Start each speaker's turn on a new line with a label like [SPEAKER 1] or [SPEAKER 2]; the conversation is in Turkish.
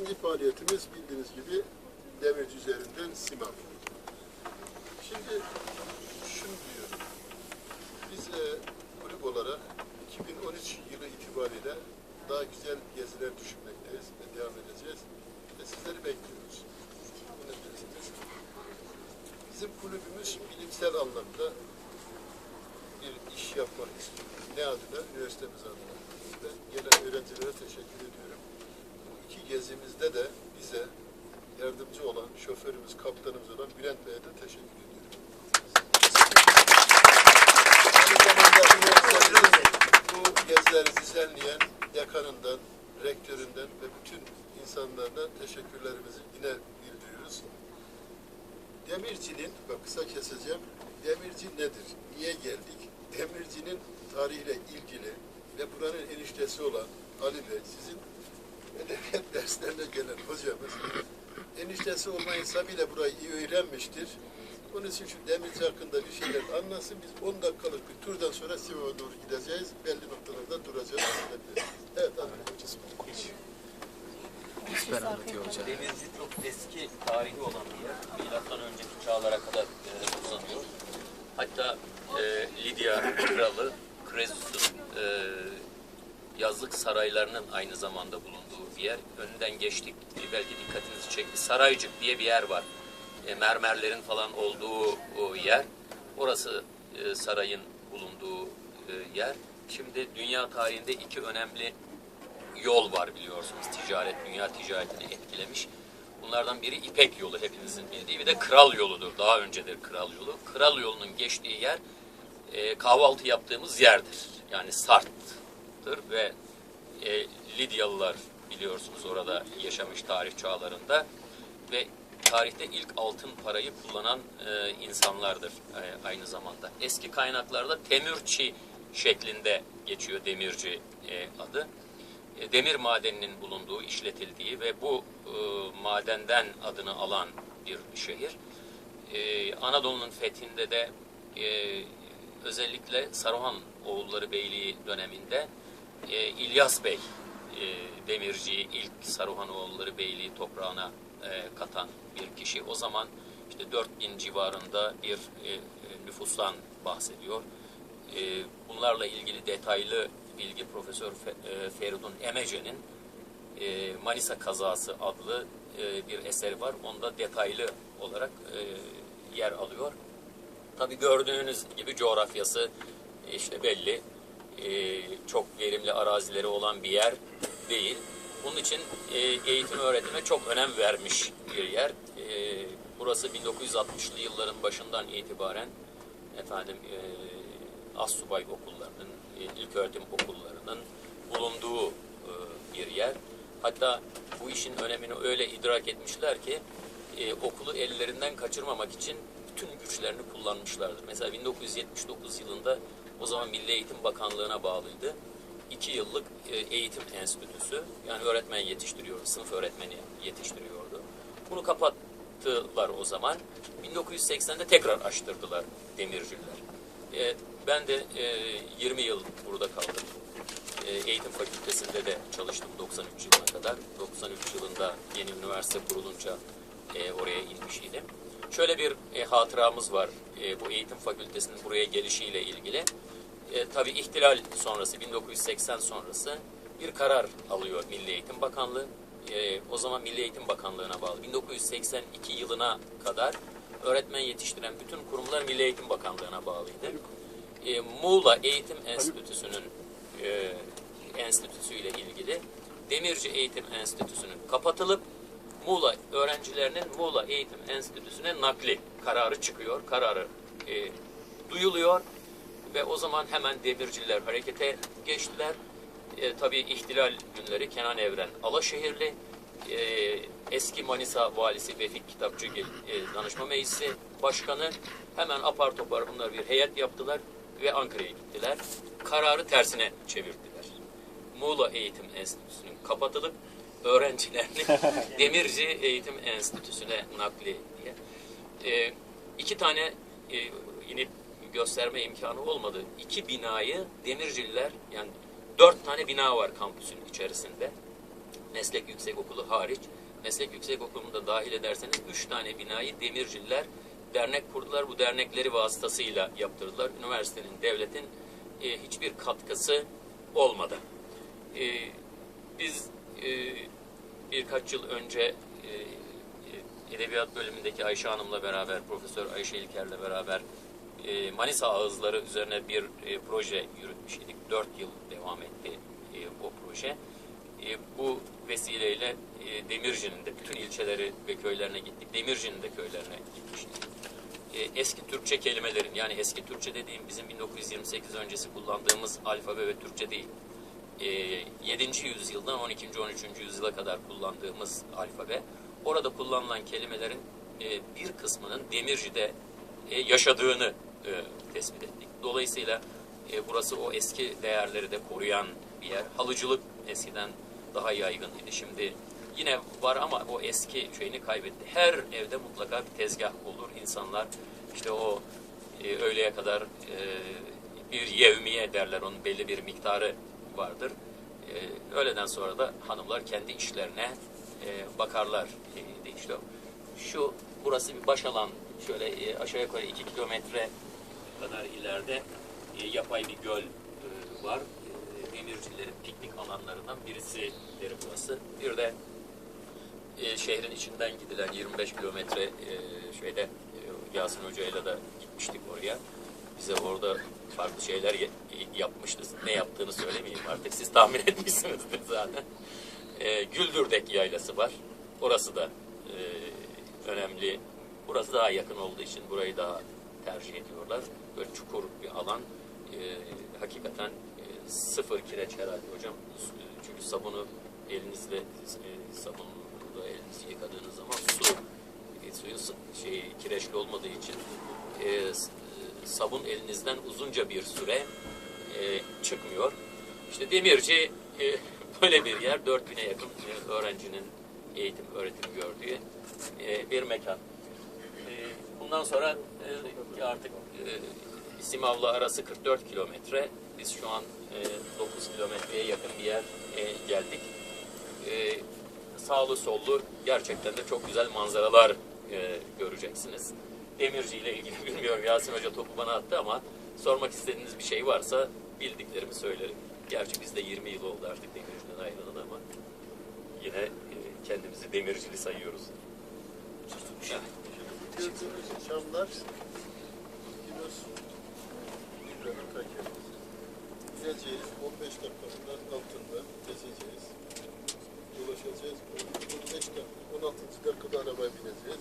[SPEAKER 1] ikinci faaliyetimiz bildiğiniz gibi demirci üzerinden SİMAF. Şimdi şunu diyorum. Biz e, kulüp olarak 2013 yılı itibariyle daha güzel geziler düşünmekteyiz ve devam edeceğiz. Ve sizleri bekliyoruz. Bizim kulübümüz bilimsel anlamda bir iş yapmak istiyor. Ne adına? Üniversitemiz adına. Ben gelen öğrencilere teşekkür ediyorum. Gezimizde de bize yardımcı olan şoförümüz, kaptanımız olan Bülent Bey'e de teşekkür ediyorum. Bu gezileri düzenleyen dekanından, rektöründen ve bütün insanlarına teşekkürlerimizi yine bildiriyoruz. Demircinin, bak kısa keseceğim, demirci nedir, niye geldik? Demircinin tarihiyle ilgili ve buranın eniştesi olan Ali Bey, sizin edebiyat derslerine gelen hocamız, eniştesi olma hesabıyla burayı iyi öğrenmiştir. Onun için şu demirci hakkında bir şeyler anlasın. Biz 10 dakikalık bir turdan sonra Sivas'a doğru gideceğiz. Belli noktalarda duracağız. Evet, hocam.
[SPEAKER 2] Süper anlatıyor hoca.
[SPEAKER 3] Denizli çok eski tarihi olan bir yer. Milattan önceki çağlara kadar e, uzanıyor. Hatta e, Lidya kralı Kresus'un e, yazlık saraylarının aynı zamanda bulunduğu bir yer. Önünden geçtik. Belki dikkatinizi çekti. Saraycık diye bir yer var. E, mermerlerin falan olduğu o yer. Orası e, sarayın bulunduğu e, yer. Şimdi dünya tarihinde iki önemli yol var biliyorsunuz ticaret, dünya ticaretini etkilemiş. Bunlardan biri İpek yolu hepinizin bildiği bir de Kral yoludur. Daha öncedir Kral yolu. Kral yolunun geçtiği yer e, kahvaltı yaptığımız yerdir. Yani Sart'tır ve e, Lidyalılar biliyorsunuz orada yaşamış tarih çağlarında ve tarihte ilk altın parayı kullanan e, insanlardır e, aynı zamanda. Eski kaynaklarda Temürçi şeklinde geçiyor demirci e, adı e, demir madeninin bulunduğu, işletildiği ve bu e, madenden adını alan bir şehir. E, Anadolu'nun fethinde de e, özellikle Saruhan oğulları beyliği döneminde e, İlyas Bey e, demirciyi ilk Saruhan oğulları beyliği toprağına e, katan bir kişi. O zaman işte 4000 civarında bir e, e, nüfustan bahsediyor. E, bunlarla ilgili detaylı bilgi Profesör Fe- e, Feridun Emece'nin e, Manisa Kazası adlı e, bir eseri var. Onda detaylı olarak e, yer alıyor. Tabii gördüğünüz gibi coğrafyası işte belli. E, çok verimli arazileri olan bir yer değil. Bunun için e, eğitim öğretime çok önem vermiş bir yer. E, burası 1960'lı yılların başından itibaren efendim e, assubay okullarının, e, ilköğretim okullarının bulunduğu e, bir yer. Hatta bu işin önemini öyle idrak etmişler ki e, okulu ellerinden kaçırmamak için bütün güçlerini kullanmışlardır. Mesela 1979 yılında o zaman Milli Eğitim Bakanlığı'na bağlıydı. İki yıllık e, eğitim enstitüsü yani öğretmen yetiştiriyordu, sınıf öğretmeni yetiştiriyordu. Bunu kapattılar o zaman. 1980'de tekrar açtırdılar demirciler. E, ben de e, 20 yıl burada kaldım. E, eğitim fakültesinde de çalıştım 93 yılına kadar. 93 yılında yeni üniversite kurulunca e, oraya inmiş idim. Şöyle bir e, hatıramız var e, bu eğitim fakültesinin buraya gelişiyle ilgili. E, tabii ihtilal sonrası, 1980 sonrası bir karar alıyor Milli Eğitim Bakanlığı. E, o zaman Milli Eğitim Bakanlığı'na bağlı. 1982 yılına kadar öğretmen yetiştiren bütün kurumlar Milli Eğitim Bakanlığı'na bağlıydı. E, Muğla Eğitim Enstitüsü'nün e, enstitüsüyle ilgili Demirci Eğitim Enstitüsü'nün kapatılıp Muğla öğrencilerinin Muğla Eğitim Enstitüsü'ne nakli kararı çıkıyor. Kararı e, duyuluyor ve o zaman hemen demirciler harekete geçtiler. E, tabii ihtilal günleri Kenan Evren Alaşehirli, e, eski Manisa valisi Vefik Kitapçıgil e, danışma meclisi başkanı hemen apar topar bunlar bir heyet yaptılar ve Ankara'ya gittiler. Kararı tersine çevirdiler. Muğla Eğitim Enstitüsü'nün kapatılıp öğrencilerini Demirci Eğitim Enstitüsü'ne nakli diye. E, iki tane e, yine gösterme imkanı olmadı. İki binayı demircililer yani dört tane bina var kampüsün içerisinde. Meslek Yüksekokulu hariç. Meslek Yüksekokulu'nu da dahil ederseniz üç tane binayı demirciler dernek kurdular. Bu dernekleri vasıtasıyla yaptırdılar. Üniversitenin, devletin e, hiçbir katkısı olmadı. E, biz e, birkaç yıl önce e, e, Edebiyat bölümündeki Ayşe Hanım'la beraber, Profesör Ayşe İlker'le beraber e, Manisa ağızları üzerine bir e, proje yürütmüş. Dört yıl devam etti e, o proje. E, bu vesileyle e, Demirci'nin de bütün ilçeleri ve köylerine gittik. Demirci'nin de köylerine gitmiştik. E, eski Türkçe kelimelerin yani eski Türkçe dediğim bizim 1928 öncesi kullandığımız alfabe ve Türkçe değil. E, 7. yüzyıldan 12. 13. yüzyıla kadar kullandığımız alfabe. Orada kullanılan kelimelerin e, bir kısmının Demirci'de e, yaşadığını e, tespit ettik. Dolayısıyla e, burası o eski değerleri de koruyan bir yer. Halıcılık eskiden daha yaygın idi. Şimdi yine var ama o eski şeyini kaybetti. Her evde mutlaka bir tezgah olur. İnsanlar işte o e, öğleye kadar e, bir yevmiye derler. Onun belli bir miktarı vardır. E, öğleden sonra da hanımlar kendi işlerine e, bakarlar e, de işte. Şu burası bir baş alan şöyle e, aşağı yukarı iki kilometre kadar ileride e, yapay bir göl e, var. E, demircilerin piknik alanlarından birisidir burası. Bir de e, şehrin içinden gidilen 25 kilometre e, şeyde e, Yasin Hoca'yla da gitmiştik oraya. Bize orada farklı şeyler yapmıştı. Ne yaptığını söylemeyeyim artık. Siz tahmin etmişsinizdir zaten. E, Güldürdek yaylası var. Orası da e, önemli. Burası daha yakın olduğu için burayı daha tercih ediyorlar. Böyle çukur bir alan. E, hakikaten e, sıfır kireç herhalde hocam. Çünkü sabunu elinizle e, sabunla elinizi yıkadığınız zaman su e, suyu şey kireçli olmadığı için e, sabun elinizden uzunca bir süre e, çıkmıyor. İşte demirci e, böyle bir yer. 4000'e yakın öğrencinin eğitim, öğretim gördüğü e, bir mekan. E, bundan sonra e, artık e, Simav'la arası 44 kilometre. Biz şu an e, 9 kilometreye yakın bir yer e, geldik. E, sağlı sollu gerçekten de çok güzel manzaralar e, göreceksiniz. Demirci ile ilgili bilmiyorum Yasin Hoca topu bana attı ama sormak istediğiniz bir şey varsa bildiklerimi söylerim. Gerçi biz de 20 yıl oldu artık demirciden ayrılalı ama yine e, kendimizi demircili sayıyoruz.
[SPEAKER 1] Gördüğünüz camlar. Gideceğiz 15 dakikanın altında gezeceğiz. Dolaşacağız. 15 dakika, 16. dakikada arabaya bineceğiz.